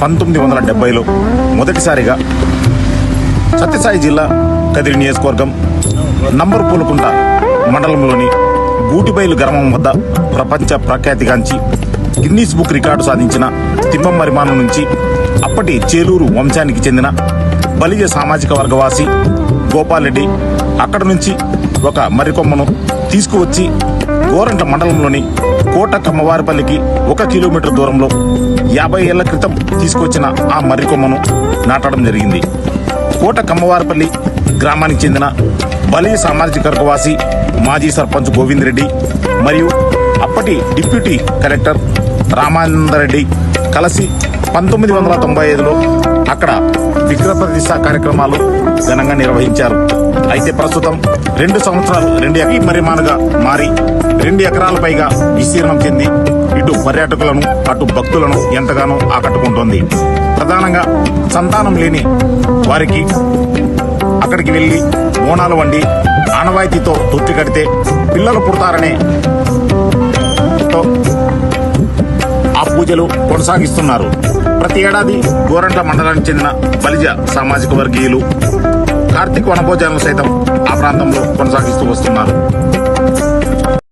పంతొమ్మిది వందల డెబ్బైలో మొదటిసారిగా సత్యసాయి జిల్లా కదిరి నియోజకవర్గం నంబర్ పూలకుంట మండలంలోని గూటిబైలు గ్రామం వద్ద ప్రపంచ ప్రఖ్యాతిగాంచి గిన్నీస్ బుక్ రికార్డు సాధించిన తిమ్మం మరిమానం నుంచి అప్పటి చేలూరు వంశానికి చెందిన బలిజ సామాజిక వర్గవాసి గోపాల్ అక్కడి అక్కడ నుంచి ఒక మర్రికొమ్మను తీసుకువచ్చి గోరంట మండలంలోని కోట కమ్మవారిపల్లికి ఒక కిలోమీటర్ దూరంలో యాభై ఏళ్ళ క్రితం తీసుకొచ్చిన ఆ మర్రికొమ్మను నాటడం జరిగింది. కోట కమ్మవారిపల్లి గ్రామానికి చెందిన బలి సామాజిక వర్గవాసి మాజీ సర్పంచ్ గోవింద్ రెడ్డి మరియు అప్పటి డిప్యూటీ కలెక్టర్ రామానందరెడ్డి కలిసి పంతొమ్మిది వందల తొంభై ఐదులో అక్కడ విగ్రహ ప్రతిష్ట కార్యక్రమాలు ఘనంగా నిర్వహించారు. అయితే ప్రస్తుతం రెండు సంవత్సరాలు రెండు ఎకరీ పరిమాణగా మారి రెండు ఎకరాల పైగా విస్తీర్ణం చెంది ఇటు పర్యాటకులను అటు భక్తులను ఎంతగానో ఆకట్టుకుంటోంది. ప్రధానంగా సంతానం లేని వారికి అక్కడికి వెళ్ళి బోనాలు వండి ఆనవాయితీతో తృప్తి కడితే పిల్లలు పుడతారనే తో ఆ పూజలు కొనసాగిస్తున్నారు. ప్రతి ఏడాది గోరంట్ల మండలానికి చెందిన బలిజ సామాజిక వర్గీయులు కార్తీక్ వనభోజనాలు సైతం ఆ ప్రాంతంలో కొనసాగిస్తూ వస్తున్నారు.